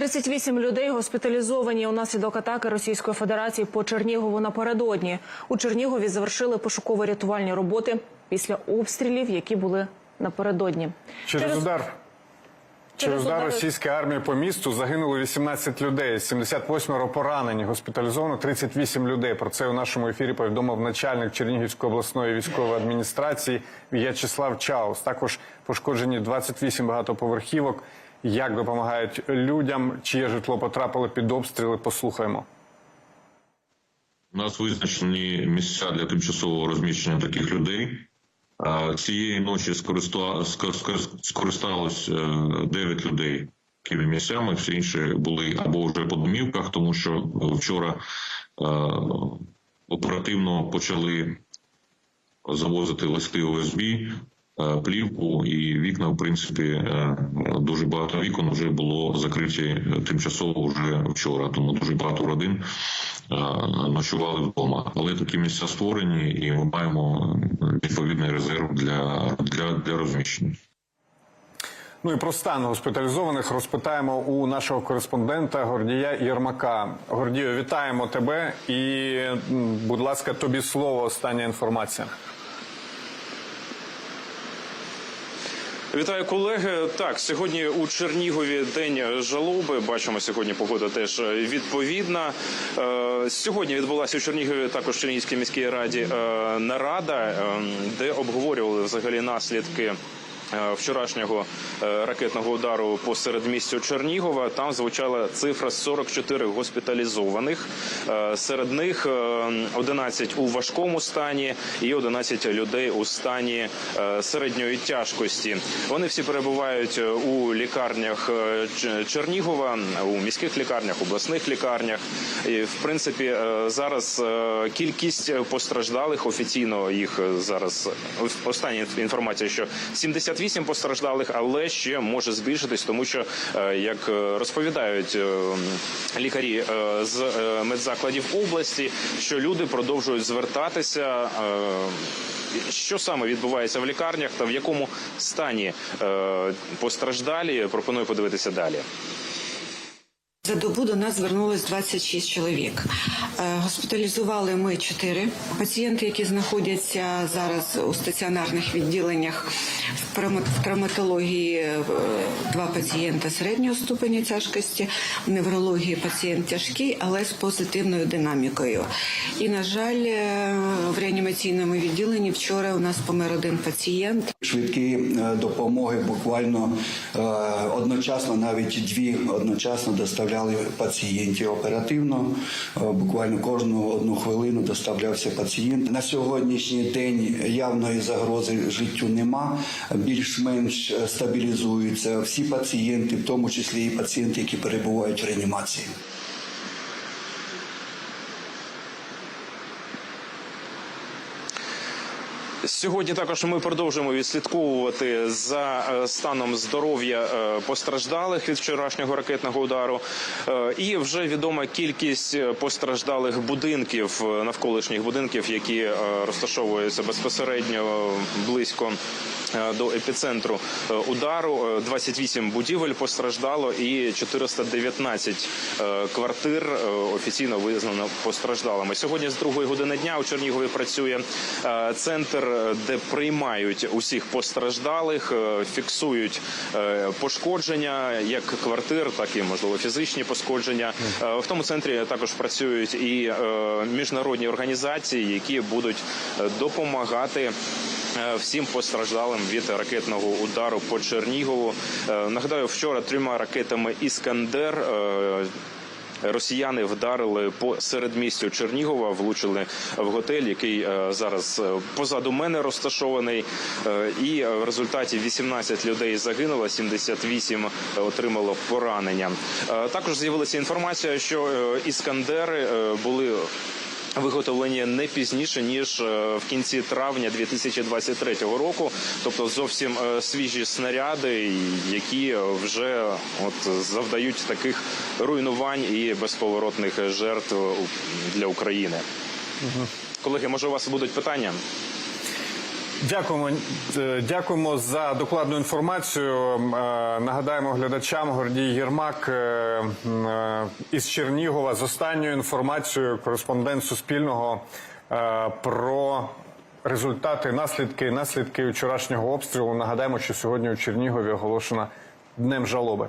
38 людей госпіталізовані унаслідок атаки Російської Федерації по Чернігову напередодні. У Чернігові завершили пошуково-рятувальні роботи після обстрілів, які були напередодні. Через удар. Через удар російської армії по місту загинуло 18 людей, 78 поранені, госпіталізовано 38 людей. Про це у нашому ефірі повідомив начальник Чернігівської обласної військової адміністрації В'ячеслав Чаус. Також пошкоджені 28 багатоповерхівок. Як допомагають людям, чиє житло потрапило під обстріли, послухаємо. У нас визначені місця для тимчасового розміщення таких людей. Цієї ночі скориста- скор- скор- скористалось е, 9 людей такими місцями. Всі інші були або вже по домівках, тому що вчора е, оперативно почали завозити листи ОСБ, е, плівку і вікна, в принципі, е, дуже багато вікон вже було закриті тимчасово вже вчора. Тому дуже багато родин е, ночували вдома. Але такі місця створені, і ми маємо відповідний резерв для, для, для розміщення. Ну і про стан госпіталізованих розпитаємо у нашого кореспондента Гордія Єрмака. Гордію, вітаємо тебе і, будь ласка, тобі слово. Остання інформація. Вітаю колеги. Так, сьогодні у Чернігові день жалоби. Бачимо, сьогодні погода теж відповідна. Е, Сьогодні відбулася у Чернігові також Чернігівській міській раді е, нарада, е, де обговорювали взагалі наслідки. Е, Вчорашнього е, ракетного удару по середмістю Чернігова там звучала цифра 44 госпіталізованих. Е, Серед них е, 11 у важкому стані і 11 людей у стані середньої тяжкості. Вони всі перебувають у лікарнях Чернігова, у міських лікарнях, обласних лікарнях. І в принципі зараз кількість постраждалих офіційно їх зараз остання інформація, що 78 постраждалих, але ще може збільшитись, тому що е, як е, розповідають е, лікарі з медзакладів області, що люди продовжують звертатися. що саме відбувається в лікарнях та в якому стані постраждалі? Пропоную подивитися далі. За добу до нас звернулось 26 чоловік. Госпіталізували ми 4 пацієнти, які знаходяться зараз у стаціонарних відділеннях в травматології. е, Два пацієнта середнього ступеня тяжкості, в неврології пацієнт тяжкий, але з позитивною динамікою. І на жаль, е, в реанімаційному відділенні вчора у нас помер один пацієнт. Швидкі е, допомоги буквально одночасно, навіть дві одночасно доставляли пацієнтів оперативно. Буквально кожну одну хвилину доставлявся пацієнт. На сьогоднішній день явної загрози життю нема. Більш-менш е, стабілізуються всі пацієнти, в тому числі і пацієнти, які перебувають в реанімації. Сьогодні також ми продовжуємо відслідковувати за е, станом здоров'я е, постраждалих від вчорашнього ракетного удару. Е, І вже відома кількість постраждалих будинків навколишніх будинків, які розташовуються безпосередньо близько. До епіцентру удару Е, 28 будівель постраждало і 419 е, квартир офіційно визнано постраждалими. Сьогодні з другої години дня у Чернігові працює центр, де приймають усіх постраждалих, е, фіксують е, пошкодження як квартир, так і можливо фізичні пошкодження. Е, В тому центрі також працюють і е, міжнародні організації, які будуть е, допомагати. е, Всім постраждалим від ракетного удару по Чернігову. Е, Нагадаю, вчора трьома ракетами Іскандер е, Росіяни вдарили по середмістю Чернігова, влучили в готель, який е, зараз е, позаду мене розташований. Е, І в результаті 18 людей загинуло, 78 отримало поранення. Також з'явилася інформація, що іскандери були. Виготовлені не пізніше ніж е, в кінці травня 2023 року, тобто зовсім е, свіжі снаряди, які вже от завдають таких руйнувань і безповоротних жертв для України. Колеги, може у вас будуть питання? Дякуємо, е, дякуємо за докладну інформацію. Е, Нагадаємо глядачам Гордій Єрмак е, із Чернігова з останньою інформацією кореспондент Суспільного про результати, наслідки, наслідки вчорашнього обстрілу. Нагадаємо, що сьогодні у Чернігові оголошено днем жалоби.